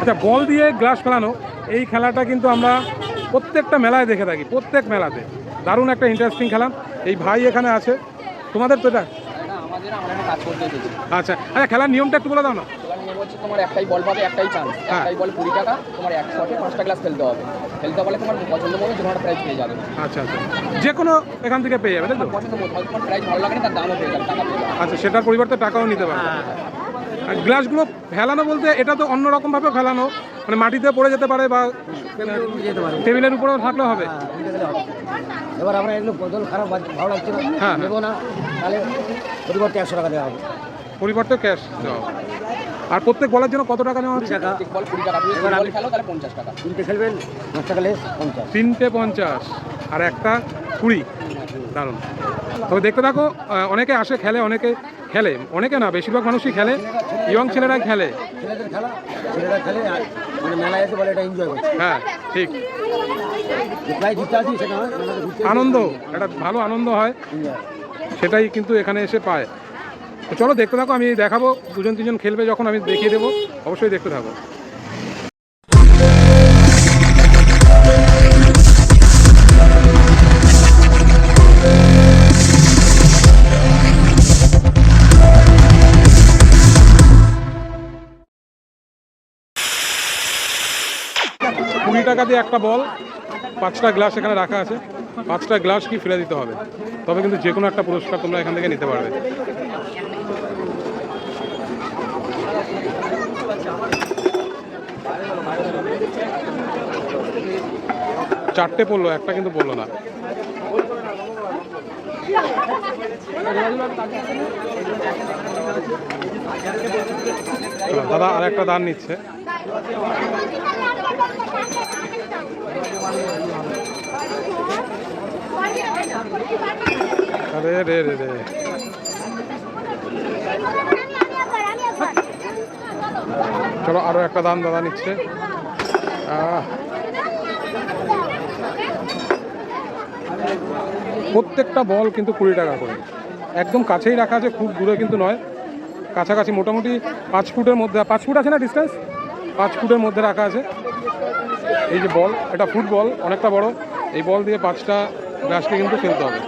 আচ্ছা বল দিয়ে গ্লাস ফেলানো এই খেলাটা কিন্তু আমরা প্রত্যেকটা মেলায় দেখে থাকি প্রত্যেক মেলাতে। দারুণ একটা ইন্টারেস্টিং খেলা। এই ভাই এখানে আছে। তোমাদের তো এটা? আচ্ছা আচ্ছা খেলার নিয়মটা একটু বলে দাও না। তোমার একটাই বল পাবে একটাই চান্স হ্যাঁ। একটাই বল কুড়ি টাকা তোমার এক শটে পাঁচটা গ্লাস ফেলতে হবে। ফেলতে পারলে তোমার পছন্দ মতো যে প্রাইজ পেয়ে যাবে। আচ্ছা আচ্ছা। যে কোনো এখান থেকে পেয়ে যাবে তাই তো? পছন্দ মতো তোমার প্রাইজ ভালো লাগে না তার দামও পেয়ে যাবে টাকা আচ্ছা সেটার পরিবর্তে টাকাও নিতে পারবে। আর গ্লাসগুলো ফেলানো বলতে এটা তো অন্যরকমভাবে ফেলানো। মানে মাটিতে পড়ে যেতে পারে বা টেবিলের উপরেও থাকলে হবে। হ্যাঁ। এবার আমরা এগুলো বদল খারাপ ভালো লাগছে। না হ্যাঁ। নেব না তাহলে পরিবর্তে একশো টাকা দেওয়া হবে। পরিবর্তে ক্যাশ দেওয়া। আর প্রত্যেক বলার জন্য কত টাকা নেওয়া হচ্ছে? তিনটে খেলবেন পঞ্চাশ। তিনটে পঞ্চাশ। আর একটা কুড়ি। দারুণ। তবে দেখতে থাকো অনেকে আসে খেলে অনেকে খেলে। অনেকে না বেশিরভাগ মানুষই খেলে। ইয়ং ছেলেরা খেলে। ছেলেদের খেলা ছেলেরা খেলে মানে মেলায় এসে বলে এটা এনজয় করছে। হ্যাঁ ঠিক। এসে আনন্দ একটা ভালো আনন্দ হয়। সেটাই কিন্তু এখানে এসে পায়। তো চলো দেখতে থাকো আমি দেখাবো। দুজন তিনজন খেলবে যখন আমি দেখিয়ে দেবো। অবশ্যই দেখতে থাকো। কুড়ি টাকা দিয়ে একটা বল, পাঁচটা গ্লাস এখানে রাখা আছে। পাঁচটা গ্লাস কি ফেলে দিতে হবে? তবে কিন্তু যে কোনো একটা পুরস্কার তোমরা এখান থেকে নিতে পারবে। চারটে পড়ল, একটা কিন্তু পড়ল না। দাদা আর একটা দান নিচ্ছে। আরে, রে রে রে। চলো আরও একটা দান দাদা নিচ্ছে। প্রত্যেকটা বল কিন্তু কুড়ি টাকা করে। একদম কাছেই রাখা আছে, খুব দূরে কিন্তু নয়। কাছাকাছি মোটামুটি পাঁচ ফুটের মধ্যে। পাঁচ ফুট আছে না ডিস্টেন্স পাঁচ ফুটের মধ্যে রাখা আছে। এই যে বল, এটা ফুটবল অনেকটা বড়। এই বল দিয়ে পাঁচটা গ্লাসকে কিন্তু খেলতে হবে।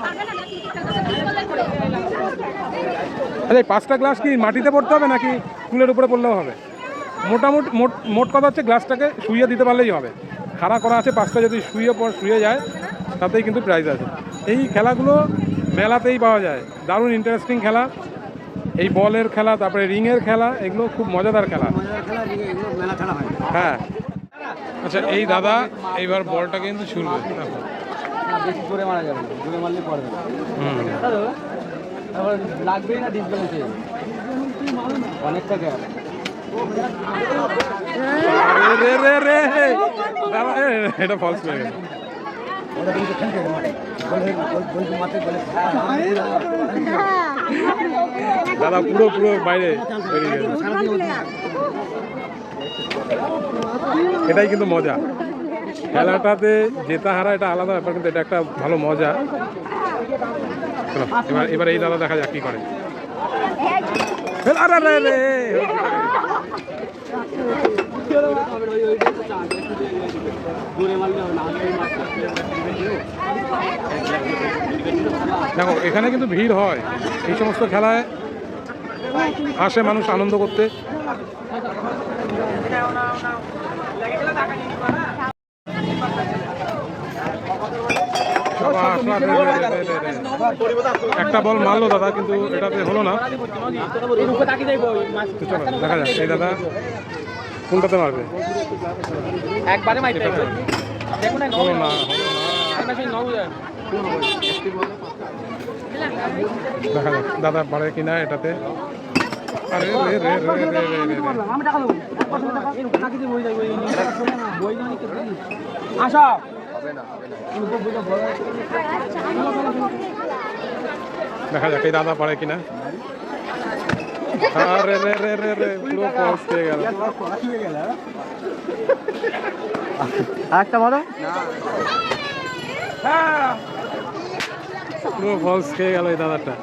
আচ্ছা এই পাঁচটা গ্লাস কি মাটিতে পড়তে হবে নাকি ফুলের উপরে পড়লেও হবে? মোটামুটি, মোট মোট কথা হচ্ছে গ্লাসটাকে শুয়ে দিতে পারলেই হবে। খাড়া করা আছে, পাঁচটা যদি শুয়ে পর শুয়ে যায়, তাতেই কিন্তু প্রাইজ আছে। এই খেলাগুলো মেলাতেই পাওয়া যায়। দারুণ ইন্টারেস্টিং খেলা। এই বলের খেলা, তারপরে রিংয়ের খেলা, এগুলো খুব মজাদার খেলা। হয়। আচ্ছা এই দাদা, এইবার বলটা কিন্তু ছুড়বে। বেশি জোরে মারা যাবে জোরে মারলে পড়বে তারপর লাগবেই না ডিসব্যালেন্স হয়ে যাবে অনেকটা গ্যাপ রে রে রে রে দাদা এটা ফলস হয়ে গেল ওটা কিন্তু খেলতে হবে বলে বলে মাঠে বলে দাদা পুরো পুরো বাইরে বেরিয়ে গেল এটাই কিন্তু মজা। খেলাটাতে জেতা হারা, এটা আলাদা ব্যাপার, কিন্তু এটা একটা ভালো মজা। এবার এবার এই দাদা দেখা যাক কি করে। দেখো, এখানে কিন্তু ভিড় হয়। এই সমস্ত খেলায় আসে মানুষ আনন্দ করতে সাবাস, রে, রে, রে, রে, রে, রে। একটা বল মারলো দাদা কিন্তু এটাতে হলো না। দেখা যাক। এই দাদা কোনটাতে মারবে? একবারে মাইতে দেখুন না হলো না। দেখা যাক দাদা পারে কিনা এটাতে। আরে রে রে রে রে রে রে রে। আমি টাকা দেবো। নাকি দিয়ে বই যাই বই জানি আসা। দেখা যাক এই দাদা পারে কিনা। আরে রে রে রে রে পুরো পৌঁছ পেয়ে গেল। একটা বলো। পুরো ফলস খেয়ে গেল এই দাদাটা।